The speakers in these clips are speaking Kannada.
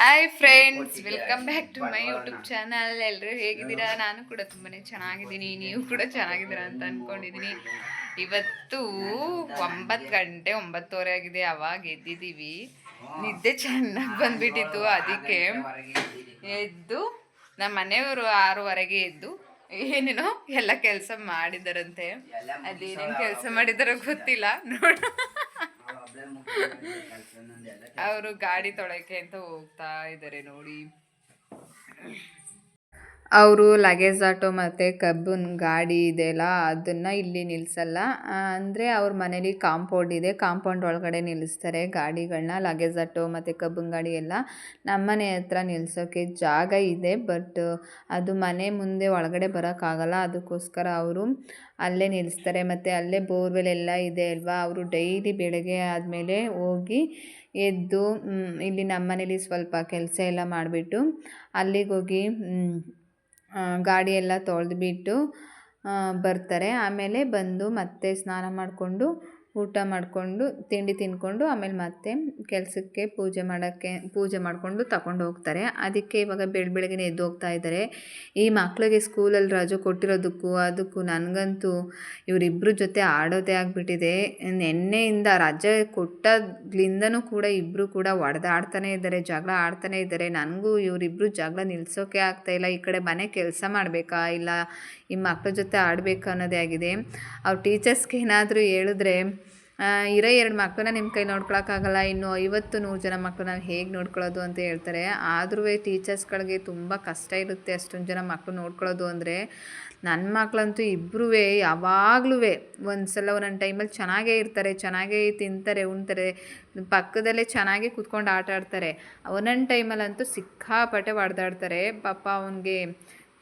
Hi friends welcome back to my YouTube channel ಎಲ್ಲರೂ ಹೇಗಿದ್ದೀರಾ ನಾನು ಕೂಡ ತುಂಬಾ ಚೆನ್ನಾಗಿದ್ದೀನಿ ನೀವು ಕೂಡ ಚೆನ್ನಾಗಿದ್ದೀರಾ ಅಂತ ಅಂದ್ಕೊಂಡಿದ್ದೀನಿ ಇವತ್ತು ಒಂಬತ್ತು ಗಂಟೆ ಒಂಬತ್ತುವರೆ ಆಗಿದೆ ಅವಾಗ ಎದ್ದಿದ್ದೀವಿ ನಿದ್ದೆ ಚೆನ್ನಾಗಿ ಬಂದ್ಬಿಟ್ಟಿತ್ತು ಅದಕ್ಕೆ ಎದ್ದು ನಮ್ಮ ಮನೆಯವರು ಆರೂವರೆಗೆ ಎದ್ದು ಏನೇನೋ ಎಲ್ಲ ಕೆಲಸ ಮಾಡಿದ್ದಾರಂತೆ ಅದೇನೇನು ಕೆಲಸ ಮಾಡಿದಾರೋ ಗೊತ್ತಿಲ್ಲ ನೋಡ ಅವರು ಗಾಡಿ ತೊಳಕ್ಕೆ ಅಂತ ಹೋಗ್ತಾ ಇದ್ದಾರೆ ನೋಡಿ. ಅವರು ಲಗೇಜ್ ಆಟೋ ಮತ್ತು ಕಬ್ಬನ್ ಗಾಡಿ ಇದೆಯಲ್ಲ ಅದನ್ನು ಇಲ್ಲಿ ನಿಲ್ಲಿಸಲ್ಲ ಅಂದರೆ ಅವ್ರ ಮನೇಲಿ ಕಾಂಪೌಂಡ್ ಇದೆ. ಕಾಂಪೌಂಡ್ ಒಳಗಡೆ ನಿಲ್ಲಿಸ್ತಾರೆ ಗಾಡಿಗಳನ್ನ ಲಗೇಜ್ ಆಟೋ ಮತ್ತು ಕಬ್ಬನ್ ಗಾಡಿ ಎಲ್ಲ. ನಮ್ಮ ಮನೆ ಹತ್ರ ನಿಲ್ಲಿಸೋಕ್ಕೆ ಜಾಗ ಇದೆ ಬಟ್ ಅದು ಮನೆ ಮುಂದೆ ಒಳಗಡೆ ಬರೋಕ್ಕಾಗಲ್ಲ. ಅದಕ್ಕೋಸ್ಕರ ಅವರು ಅಲ್ಲೇ ನಿಲ್ಲಿಸ್ತಾರೆ ಮತ್ತು ಅಲ್ಲೇ ಬೋರ್ವೆಲ್ ಎಲ್ಲ ಇದೆ ಅಲ್ವಾ? ಅವರು ಡೈಲಿ ಬೆಳಗ್ಗೆ ಆದಮೇಲೆ ಹೋಗಿ ಎದ್ದು ಇಲ್ಲಿ ನಮ್ಮ ಮನೇಲಿ ಸ್ವಲ್ಪ ಕೆಲಸ ಎಲ್ಲ ಮಾಡಿಬಿಟ್ಟು ಅಲ್ಲಿಗೆ ಹೋಗಿ ಗಾಡಿ ಎಲ್ಲ ತೊಳೆದ್ಬಿಟ್ಟು ಬರ್ತಾರೆ. ಆಮೇಲೆ ಬಂದು ಮತ್ತೆ ಸ್ನಾನ ಮಾಡಿಕೊಂಡು ಊಟ ಮಾಡಿಕೊಂಡು, ತಿಂಡಿ ತಿಂದ್ಕೊಂಡು ಆಮೇಲೆ ಮತ್ತೆ ಕೆಲಸಕ್ಕೆ ಪೂಜೆ ಮಾಡೋಕ್ಕೆ, ಪೂಜೆ ಮಾಡಿಕೊಂಡು ತಗೊಂಡು ಹೋಗ್ತಾರೆ. ಅದಕ್ಕೆ ಇವಾಗ ಬೆಳ ಬೆಳಗ್ಗೆ ಎದ್ದು ಹೋಗ್ತಾ ಇದ್ದಾರೆ ಈ ಮಕ್ಕಳಿಗೆ ಸ್ಕೂಲಲ್ಲಿ ರಜೆ ಕೊಟ್ಟಿರೋದಕ್ಕೂ, ಅದಕ್ಕೂ ನನಗಂತೂ ಇವರಿಬ್ಬರ ಜೊತೆ ಆಡೋದೇ ಆಗಿಬಿಟ್ಟಿದೆ. ನೆನ್ನೆಯಿಂದ ರಜೆ ಕೊಟ್ಟದ್ಲಿಂದನೂ ಕೂಡ ಇಬ್ಬರು ಕೂಡ ಹೊಡೆದಾಡ್ತಾನೆ ಇದ್ದಾರೆ ಜಗಳ ಆಡ್ತಾನೆ ಇದ್ದಾರೆ ನನಗೂ ಇವರಿಬ್ಬರು ಜಗಳ ನಿಲ್ಲಿಸೋಕೆ ಇಲ್ಲ. ಈ ಕಡೆ ಮನೆ ಕೆಲಸ ಮಾಡಬೇಕಾ ಇಲ್ಲ, ಈ ಮಕ್ಕಳ ಜೊತೆ ಆಡಬೇಕಾ ಅನ್ನೋದೇ ಆಗಿದೆ. ಅವ್ರ ಟೀಚರ್ಸ್ಗೆ ಏನಾದರೂ ಹೇಳಿದ್ರೆ ಇರೋ ಎರಡು ಮಕ್ಕಳನ್ನ ನಿಮ್ಮ ಕೈ ನೋಡ್ಕೊಳಕ್ಕಾಗಲ್ಲ, ಇನ್ನು ಐವತ್ತು, ನೂರು ಜನ ಮಕ್ಕಳನ್ನ ಹೇಗೆ ನೋಡ್ಕೊಳ್ಳೋದು ಅಂತ ಹೇಳ್ತಾರೆ. ಆದ್ರೂ ಟೀಚರ್ಸ್ಗಳಿಗೆ ತುಂಬ ಕಷ್ಟ ಇರುತ್ತೆ ಅಷ್ಟೊಂದು ಜನ ಮಕ್ಕಳು ನೋಡ್ಕೊಳ್ಳೋದು ಅಂದರೆ. ನನ್ನ ಮಕ್ಕಳಂತೂ ಇಬ್ಬರೂ ಯಾವಾಗಲೂ ಒಂದು ಸಲ ಒಂದೊಂದು ಟೈಮಲ್ಲಿ ಚೆನ್ನಾಗೇ ಇರ್ತಾರೆ, ಚೆನ್ನಾಗೇ ತಿಂತಾರೆ, ಉಣ್ತಾರೆ, ಪಕ್ಕದಲ್ಲೇ ಚೆನ್ನಾಗಿ ಕೂತ್ಕೊಂಡು ಆಟ ಆಡ್ತಾರೆ. ಒಂದೊಂದು ಟೈಮಲ್ಲಂತೂ ಸಿಕ್ಕಾಪಟ್ಟೆ ಹೊಡೆದಾಡ್ತಾರೆ. ಪಾಪ ಅವನಿಗೆ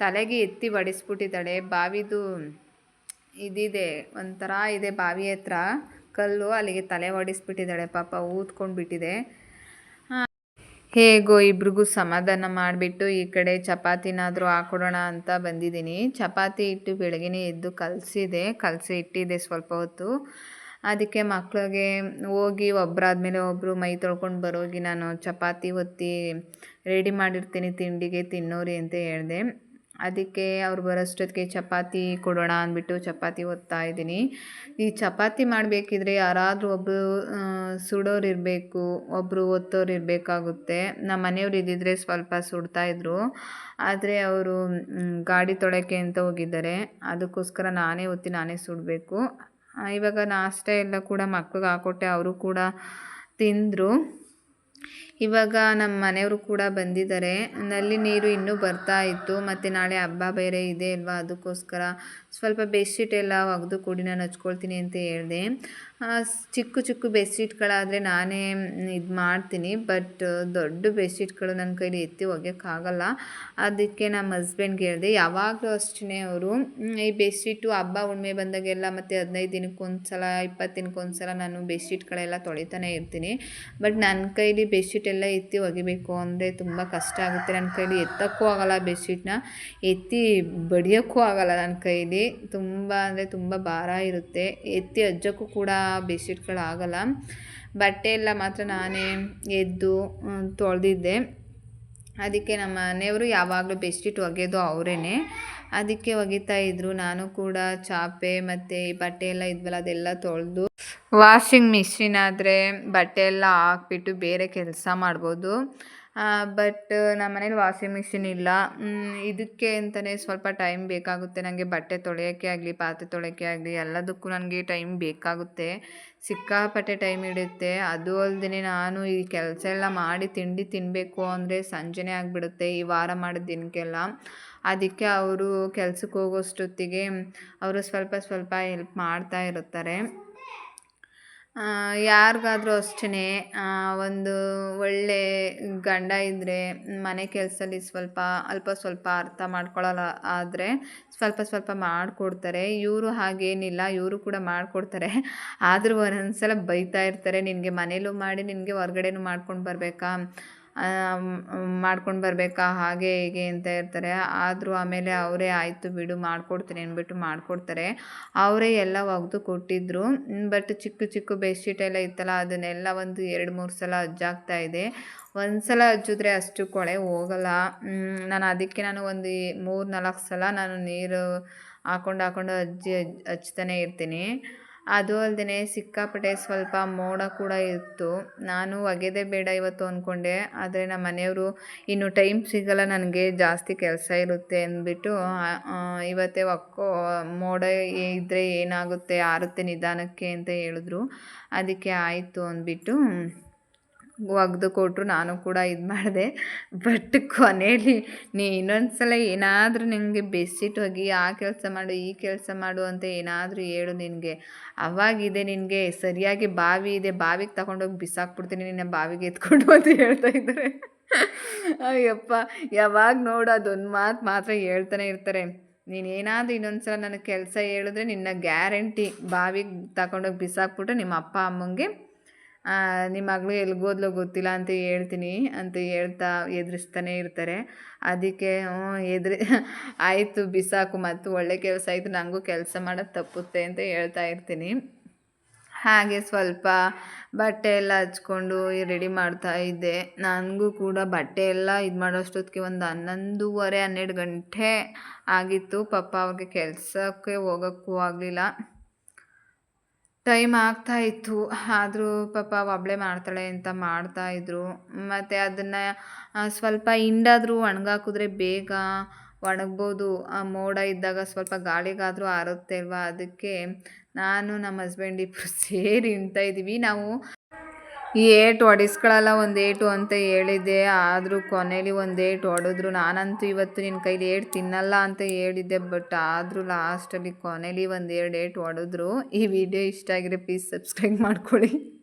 ತಲೆಗೆ ಎತ್ತಿ ಬಡಿಸ್ಬಿಟ್ಟಿದ್ದಾಳೆ, ಬಾವಿದು ಇದಿದೆ, ಒಂಥರ ಇದೆ ಬಾವಿ ಹತ್ರ. ಕಲ್ಲು ಅಲ್ಲಿಗೆ ತಲೆ ಹೊಡಿಸ್ಬಿಟ್ಟಿದ್ದಾಳೆ ಪಾಪ ಊದ್ಕೊಂಡು ಬಿಟ್ಟಿದೆ ಹೇಗೋ ಇಬ್ರಿಗೂ ಸಮಾಧಾನ ಮಾಡಿಬಿಟ್ಟು ಈ ಕಡೆ ಚಪಾತಿನಾದರೂ ಹಾಕೊಡೋಣ ಅಂತ ಬಂದಿದ್ದೀನಿ. ಚಪಾತಿ ಇಟ್ಟು ಬೆಳಗ್ಗೆನೇ ಎದ್ದು ಕಲಸಿದೆ. ಕಲಸಿ ಇಟ್ಟಿದ್ದೆ ಸ್ವಲ್ಪ ಹೊತ್ತು. ಅದಕ್ಕೆ ಮಕ್ಕಳಿಗೆ ಹೋಗಿ ಒಬ್ಬರಾದ್ಮೇಲೆ ಒಬ್ಬರು ಮೈ ತೊಳ್ಕೊಂಡು ಬರೋಗಿ ನಾನು ಚಪಾತಿ ಹೊತ್ತಿ ರೆಡಿ ಮಾಡಿರ್ತೀನಿ ತಿಂಡಿಗೆ ತಿನ್ನೋರಿ ಅಂತ ಹೇಳಿದೆ. ಅದಕ್ಕೆ ಅವ್ರು ಬರೋಷ್ಟೊತ್ತಿಗೆ ಚಪಾತಿ ಕೊಡೋಣ ಅಂದ್ಬಿಟ್ಟು ಚಪಾತಿ ಓದ್ತಾ ಇದ್ದೀನಿ. ಈ ಚಪಾತಿ ಮಾಡಬೇಕಿದ್ರೆ ಯಾರಾದರೂ ಒಬ್ಬರು ಸುಡೋರು ಇರಬೇಕು ಒಬ್ಬರು ಒತ್ತೋರು ಇರಬೇಕಾಗುತ್ತೆ. ನಮ್ಮ ಮನೆಯವ್ರು ಇದ್ದಿದ್ರೆ ಸ್ವಲ್ಪ ಸುಡ್ತಾಯಿದ್ರು ಆದರೆ ಅವರು ಗಾಡಿ ತೊಳೆಯೋಕ್ಕೆ ಅಂತ ಹೋಗಿದ್ದಾರೆ. ಅದಕ್ಕೋಸ್ಕರ ನಾನೇ ಒತ್ತಿ ನಾನೇ ಸುಡಬೇಕು. ಇವಾಗ ನಾಷ್ಟ ಎಲ್ಲ ಕೂಡ ಮಕ್ಳಿಗೆ ಹಾಕೊಟ್ಟೆ, ಅವರು ಕೂಡ ತಿಂದರು. ಇವಾಗ ನಮ್ಮ ಮನೆಯವರು ಕೂಡ ಬಂದಿದ್ದಾರೆ. ನಲ್ಲಿ ನೀರು ಇನ್ನೂ ಬರ್ತಾ ಇತ್ತು. ಮತ್ತು ನಾಳೆ ಹಬ್ಬ ಬೇರೆ ಇದೆ ಅಲ್ವಾ? ಅದಕ್ಕೋಸ್ಕರ ಸ್ವಲ್ಪ ಬೆಡ್ಶೀಟ್ ಎಲ್ಲ ಒಗೆದು ಕೊಡಿ ನಾನು ಹಚ್ಕೊಳ್ತೀನಿ ಅಂತ ಹೇಳಿದೆ. ಚಿಕ್ಕ ಚಿಕ್ಕ ಬೆಡ್ಶೀಟ್ಗಳಾದರೆ ನಾನೇ ಇದು ಮಾಡ್ತೀನಿ. ಬಟ್ ದೊಡ್ಡ ಬೆಡ್ಶೀಟ್ಗಳು ನನ್ನ ಕೈಲಿ ಎತ್ತಿ ಒಗೆಯೋಕ್ಕಾಗಲ್ಲ ಅದಕ್ಕೆ ನಮ್ಮ ಹಸ್ಬೆಂಡ್ಗೆ ಹೇಳಿದೆ, ಯಾವಾಗಲೂ ಅಷ್ಟೇ ಅವರು. ಈ ಬೆಡ್ಶೀಟು ಹಬ್ಬ ಉಣ್ಮೆ ಬಂದಾಗೆಲ್ಲ ಮತ್ತು ಹದಿನೈದು ದಿನಕ್ಕೊಂದು ಸಲ ಇಪ್ಪತ್ತು ದಿನಕ್ಕೊಂದು ಸಲ ನಾನು ಬೆಡ್ಶೀಟ್ಗಳೆಲ್ಲ ತೊಳಿತಾನೆ ಇರ್ತೀನಿ. ಬಟ್ ನನ್ನ ಕೈಲಿ ಬೆಡ್ಶೀಟ್ ಎಲ್ಲ ಎತ್ತಿ ಒಗಿಬೇಕು ಅಂದರೆ ತುಂಬ ಕಷ್ಟ ಆಗುತ್ತೆ. ನನ್ನ ಕೈಲಿ ಎತ್ತಕ್ಕೂ ಆಗಲ್ಲ ಬೆಡ್ಶೀಟ್ನ. ಎತ್ತಿ ಬಡಿಯೋಕ್ಕೂ ಆಗಲ್ಲ ನನ್ನ ಕೈಲಿ. ತುಂಬ ಅಂದರೆ ತುಂಬ ಭಾರ ಇರುತ್ತೆ. ಎತ್ತಿ ಅಜ್ಜಕ್ಕೂ ಕೂಡ ಬೆಡ್ಶೀಟ್ಗಳು ಆಗಲ್ಲ. ಬಟ್ಟೆ ಎಲ್ಲ ಮಾತ್ರ ನಾನೇ ಎದ್ದು ತೊಳೆದಿದ್ದೆ. ಅದಕ್ಕೆ ನಮ್ಮ ಮನೆಯವರು ಯಾವಾಗಲೂ ಬೆಡ್ಶೀಟ್ ಒಗೆಯೋದು ಅವರೇ ಅದಕ್ಕೆ ಒಗಿತಾ ಇದ್ದರು ನಾನು ಕೂಡ ಚಾಪೆ ಮತ್ತು ಬಟ್ಟೆ ಎಲ್ಲ ಇದ್ವಲ್ಲ ಅದೆಲ್ಲ ತೊಳೆದು ವಾಷಿಂಗ್ ಮಿಷಿನ್ ಆದರೆ ಬಟ್ಟೆ ಎಲ್ಲ ಹಾಕ್ಬಿಟ್ಟು ಬೇರೆ ಕೆಲಸ ಮಾಡ್ಬೋದು. ಬಟ್ ನಮ್ಮ ಮನೇಲಿ ವಾಷಿಂಗ್ ಮಿಷಿನ್ ಇಲ್ಲ. ಇದಕ್ಕೆ ಅಂತಲೇ ಸ್ವಲ್ಪ ಟೈಮ್ ಬೇಕಾಗುತ್ತೆ. ನನಗೆ ಬಟ್ಟೆ ತೊಳೆಯೋಕ್ಕೆ ಆಗಲಿ, ಪಾತ್ರೆ ತೊಳೆಯೋಕ್ಕೆ ಆಗಲಿ ಎಲ್ಲದಕ್ಕೂ ನನಗೆ ಟೈಮ್ ಬೇಕಾಗುತ್ತೆ. ಸಿಕ್ಕಾಪಟ್ಟೆ ಟೈಮ್ ಹಿಡಿಯುತ್ತೆ. ಅದು ಅಲ್ಲದೆ ನಾನು ಈ ಕೆಲಸ ಎಲ್ಲ ಮಾಡಿ ತಿಂಡಿ ತಿನ್ನಬೇಕು ಅಂದರೆ ಸಂಜೆನೇ ಆಗಿಬಿಡುತ್ತೆ. ಈ ವಾರ ಮಾಡಿದ ದಿನಕ್ಕೆಲ್ಲ. ಅದಕ್ಕೆ ಅವರು ಕೆಲಸಕ್ಕೆ ಹೋಗೋಷ್ಟೊತ್ತಿಗೆ ಅವರು ಸ್ವಲ್ಪ ಸ್ವಲ್ಪ ಹೆಲ್ಪ್ ಮಾಡ್ತಾ ಇರುತ್ತಾರೆ. ಯಾರಿಗಾದ್ರೂ ಅಷ್ಟೇ ಒಂದು ಒಳ್ಳೆ ಗಂಡ ಇದ್ದರೆ ಮನೆ ಕೆಲಸದಲ್ಲಿ ಸ್ವಲ್ಪ, ಅಲ್ಪ ಸ್ವಲ್ಪ ಅರ್ಥ ಮಾಡ್ಕೊಳ್ಳಲ್ಲ ಆದರೆ ಸ್ವಲ್ಪ ಸ್ವಲ್ಪ ಮಾಡಿಕೊಡ್ತಾರೆ. ಇವರು ಹಾಗೇನಿಲ್ಲ, ಇವರು ಕೂಡ ಮಾಡಿಕೊಡ್ತಾರೆ. ಆದರೂ ಒಂದೊಂದು ಸಲ ಬೈತಾ ಇರ್ತಾರೆ, ನಿನಗೆ ಮನೇಲೂ ಮಾಡಿ, ನಿನಗೆ ಹೊರ್ಗಡೆನೂ ಮಾಡ್ಕೊಂಡು ಬರಬೇಕಾ? ಮಾಡ್ಕೊಂಡು ಬರಬೇಕಾ? ಹಾಗೆ ಹೀಗೆ ಅಂತ ಇರ್ತಾರೆ ಆದರೂ ಆಮೇಲೆ ಅವರೇ ಆಯಿತು ಬಿಡು, ಮಾಡಿಕೊಡ್ತೀನಿ ಅಂದ್ಬಿಟ್ಟು ಮಾಡಿಕೊಡ್ತಾರೆ. ಅವರೇ ಎಲ್ಲ ಒಗೆದು ಕೊಟ್ಟಿದ್ದರು ಬಟ್ ಚಿಕ್ಕ ಚಿಕ್ಕ ಬೆಡ್ಶೀಟ್ ಎಲ್ಲ ಇತ್ತಲ್ಲ, ಅದನ್ನೆಲ್ಲ ಒಂದು ಎರಡು ಮೂರು ಸಲ ಅಜ್ಜಾಗ್ತಾ ಇದೆ. ಒಂದು ಸಲ ಹಚ್ಚಿದ್ರೆ ಅಷ್ಟು ಕೊಳೆ ಹೋಗಲ್ಲ. ನಾನು ಅದಕ್ಕೆ ನಾನು ಒಂದು ಮೂರು ನಾಲ್ಕು ಸಲ ನಾನು ನೀರು ಹಾಕೊಂಡು ಹಾಕೊಂಡು ಅಜ್ಜಿ ಹಚ್ತಾನೆ ಇರ್ತೀನಿ. ಅದು ಅಲ್ಲದೆ ಸಿಕ್ಕಾಪಟ್ಟೆ ಸ್ವಲ್ಪ ಮೋಡ ಕೂಡ ಇತ್ತು. ನಾನು ಒಗೆದೇ ಬೇಡ ಇವತ್ತು ಅಂದ್ಕೊಂಡೆ ಆದರೆ ನಮ್ಮ ಮನೆಯವರು ಇನ್ನು ಟೈಮ್ ಸಿಗಲ್ಲ, ನನಗೆ ಜಾಸ್ತಿ ಕೆಲಸ ಇರುತ್ತೆ ಅಂದ್ಬಿಟ್ಟು ಇವತ್ತೇ ಒಕ್ಕೋ, ಮೋಡ ಇದ್ದರೆ ಏನಾಗುತ್ತೆ, ಆರುತ್ತೆ ನಿಧಾನಕ್ಕೆ ಅಂತ ಹೇಳಿದ್ರು. ಅದಕ್ಕೆ ಆಯಿತು ಅಂದ್ಬಿಟ್ಟು ಒಗ್ದು ಕೊಟ್ಟರು ನಾನು ಕೂಡ ಇದು ಮಾಡಿದೆ. ಬಟ್ ಕೊನೆಯಲ್ಲಿ ನೀ ಇನ್ನೊಂದು ಸಲ ಏನಾದರೂ ನಿನಗೆ ಬೆಡ್ಶೀಟ್ ಹೋಗಿ ಆ ಕೆಲಸ ಮಾಡು, ಈ ಕೆಲಸ ಮಾಡು ಅಂತ ಏನಾದರೂ ಹೇಳು ನಿನಗೆ. ಅವಾಗಿದೆ ನಿನಗೆ, ಸರಿಯಾಗಿ ಬಾವಿ ಇದೆ, ಬಾವಿಗೆ ತಗೊಂಡೋಗಿ ಬಿಸಾಕ್ಬಿಡ್ತೀನಿ, ನಿನ್ನ ಬಾವಿಗೆ ಎತ್ಕೊಂಡು ಅಂತ ಹೇಳ್ತಾ ಇದ್ದಾರೆ ಅಯ್ಯಪ್ಪ, ಯಾವಾಗ ನೋಡು ಅದೊಂದು ಮಾತು ಮಾತ್ರ ಹೇಳ್ತಾನೆ ಇರ್ತಾರೆ. ನೀನೇನಾದರೂ ಇನ್ನೊಂದು ಸಲ ನನಗೆ ಕೆಲಸ ಹೇಳಿದ್ರೆ ನಿನ್ನ ಗ್ಯಾರಂಟಿ ಬಾವಿಗೆ ತಗೊಂಡೋಗಿ ಬಿಸಾಕ್ಬಿಟ್ಟು ನಿಮ್ಮ ಅಪ್ಪ, ಅಮ್ಮಂಗೆ ನಿಮ್ಮ ಮಗಳು ಎಲ್ಗೋದ್ಲೋ ಗೊತ್ತಿಲ್ಲ ಅಂತ ಹೇಳ್ತೀನಿ ಅಂತ ಹೇಳ್ತಾ ಎದುರಿಸ್ತಾನೆ ಇರ್ತಾರೆ. ಅದಕ್ಕೆ, ಹ್ಞೂ, ಎದುರಿ, ಆಯಿತು ಬಿಸಾಕು, ಮತ್ತು ಒಳ್ಳೆ ಕೆಲಸ ಆಯಿತು ನನಗೂ ಕೆಲಸ ಮಾಡೋದು ತಪ್ಪುತ್ತೆ ಅಂತ ಹೇಳ್ತಾ ಇರ್ತೀನಿ. ಹಾಗೆ ಸ್ವಲ್ಪ ಬಟ್ಟೆ ಎಲ್ಲ ಹಚ್ಕೊಂಡು ರೆಡಿ ಮಾಡ್ತಾ ಇದ್ದೆ. ನನಗೂ ಕೂಡ ಬಟ್ಟೆ ಎಲ್ಲ ಇದು ಮಾಡೋಷ್ಟೊತ್ತಿಗೆ ಒಂದು ಹನ್ನೊಂದುವರೆ ಹನ್ನೆರಡು ಗಂಟೆ ಆಗಿತ್ತು. ಪಾಪ ಅವ್ರಿಗೆ ಕೆಲಸಕ್ಕೆ ಹೋಗೋಕ್ಕೂ ಆಗಲಿಲ್ಲ. ಟೈಮ್ ಆಗ್ತಾ ಇತ್ತು. ಆದರೂ ಪಾಪ ಒಬ್ಬಳೆ ಮಾಡ್ತಾಳೆ ಅಂತ ಮಾಡ್ತಾ ಇದ್ರು. ಮತ್ತು ಅದನ್ನು ಸ್ವಲ್ಪ ಹಿಂಡಾದರೂ ಒಣಗಾಕಿದ್ರೆ ಬೇಗ ಒಣಗ್ಬೋದು. ಆ, ಮೋಡ ಇದ್ದಾಗ ಸ್ವಲ್ಪ ಗಾಳಿಗಾದರೂ ಆರುತ್ತೆ ಅಲ್ವಾ? ಅದಕ್ಕೆ ನಾನು ನಮ್ಮ ಹಸ್ಬೆಂಡ್ ಇಬ್ಬರು ಸೇರಿ ಇದ್ದೀವಿ. ನಾವು ಏಟು ಹೊಡಿಸ್ಕೊಳ್ಳಲ್ಲ ಒಂದು ಏಟು ಅಂತ ಹೇಳಿದ್ದೆ. ಆದರೂ ಕೊನೆಯಲ್ಲಿ ಒಂದು ಏಟ್ ಹೊಡೆದ್ರು. ನಾನಂತೂ ಇವತ್ತು ನಿನ್ನ ಕೈಲಿ ಏಟ್ ತಿನ್ನಲ್ಲ ಅಂತ ಹೇಳಿದ್ದೆ, ಬಟ್ ಆದರೂ ಲಾಸ್ಟಲ್ಲಿ ಕೊನೆಯಲ್ಲಿ ಒಂದು ಎರಡು ಏಟು ಹೊಡೆದ್ರು. ಈ ವಿಡಿಯೋ ಇಷ್ಟ ಆಗಿರೋ ಪ್ಲೀಸ್ ಸಬ್ಸ್ಕ್ರೈಬ್ ಮಾಡ್ಕೊಳ್ಳಿ.